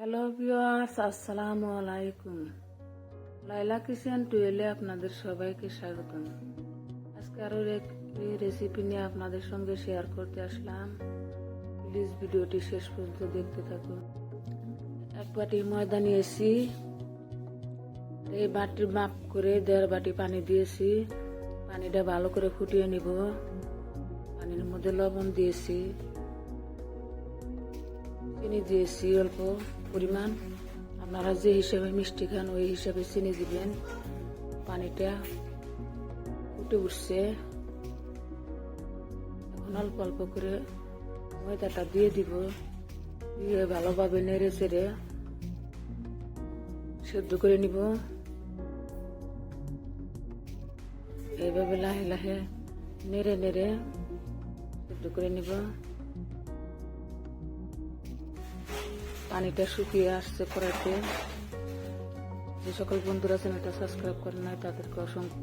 Hello viewers আসসালামু আলাইকুম। লাইলা kitchen টুয়েলে আপনাদের সবাইকে স্বাগতম। আজকে আরও একটি রেসিপি নিয়ে আপনাদের সঙ্গে শেয়ার করতে আসলাম। প্লিজ ভিডিওটি শেষ পর্যন্ত দেখতে থাকুন। এক বাটি ময়দা নিয়েছি এই বাটির মাপ করে দেড় বাটি পানি দিয়েছি। পানিটা ভালো করে ফুটিয়ে নিব। পানির মধ্যে লবণ দিয়েছি। চিনি দিয়েছি অল্প পরিমাণ, আপনারা যে হিসাবে মিষ্টি খান, ওই হিসাবে চিনি দিবেন। পানিটা ফুটে উঠছে। এখন অল্প অল্প করে ময়দাটা দিয়ে দিব। দিয়ে ভালোভাবে নেড়ে চেড়ে সেদ্ধ করে নিব। এইভাবে লাহে লাহে নেড়ে নেড়ে সেদ্ধ করে নিব। পানিটা শুকিয়ে আসছে কড়াইতে যে সকল বন্ধুরা চ্যানেলটা সাবস্ক্রাইব করেন নাই, তাদেরকে অসংখ্য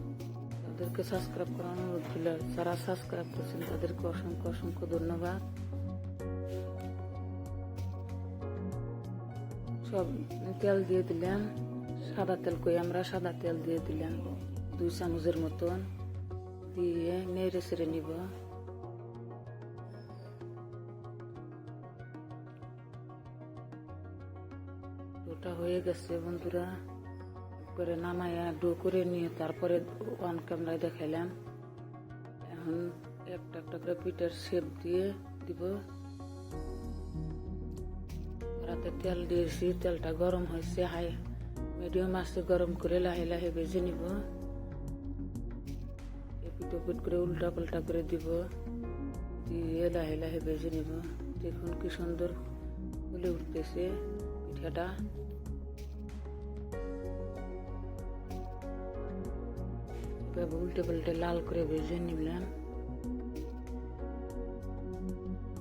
তাদেরকে সাবস্ক্রাইব করার অনুরোধ ছিল। যারা সাবস্ক্রাইব করছেন, তাদেরকে অসংখ্য অসংখ্য ধন্যবাদ। সব তেল দিয়ে দিলাম সাদা তেল কই? আমরা সাদা তেল দিয়ে দিলাম দুই চামচের মতন। দিয়ে নেড়ে সেড়ে নিব। ডোটা হয়ে গেছে বন্ধুরা। করে নামাইয়া ডো করে নিয়ে তারপরে ওয়ান ক্যামেরায় দেখাইলাম। এখন একটা একটা করে পিঠের শেপ দিয়ে দিব। রাতে তেল দিয়েছি, তেলটা গরম হয়েছে, হাই মিডিয়াম আছে, গরম করে লাহে লাহে ভেজে নিব। এপিট ওপিট করে উল্টা পাল্টা করে দিব। দিয়ে লাহে লাহে ভেজে নিব। দেখুন কি সুন্দর ফুলে উঠতেছে। পিঠাটা এভাবে উল্টে পাল্টে লাল করে ভেজে নিলাম।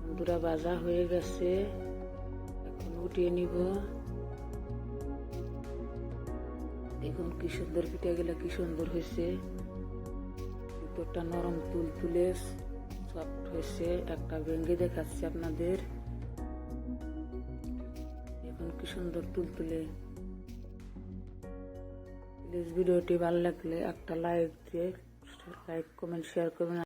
বন্ধুরা, ভাজা হয়ে গেছে। এখন উঠিয়ে নিব। দেখুন কি সুন্দর পিঠা গুলা কি সুন্দর হয়েছে। ভিতরটা নরম তুল তুলে সফট হয়েছে। একটা ভেঙ্গে দেখাচ্ছে আপনাদের। সুন্দর তুলতুলে। প্লিজ ভিডিওটি ভালো লাগলে একটা লাইক দিয়ে লাইক কমেন্ট শেয়ার করবেন।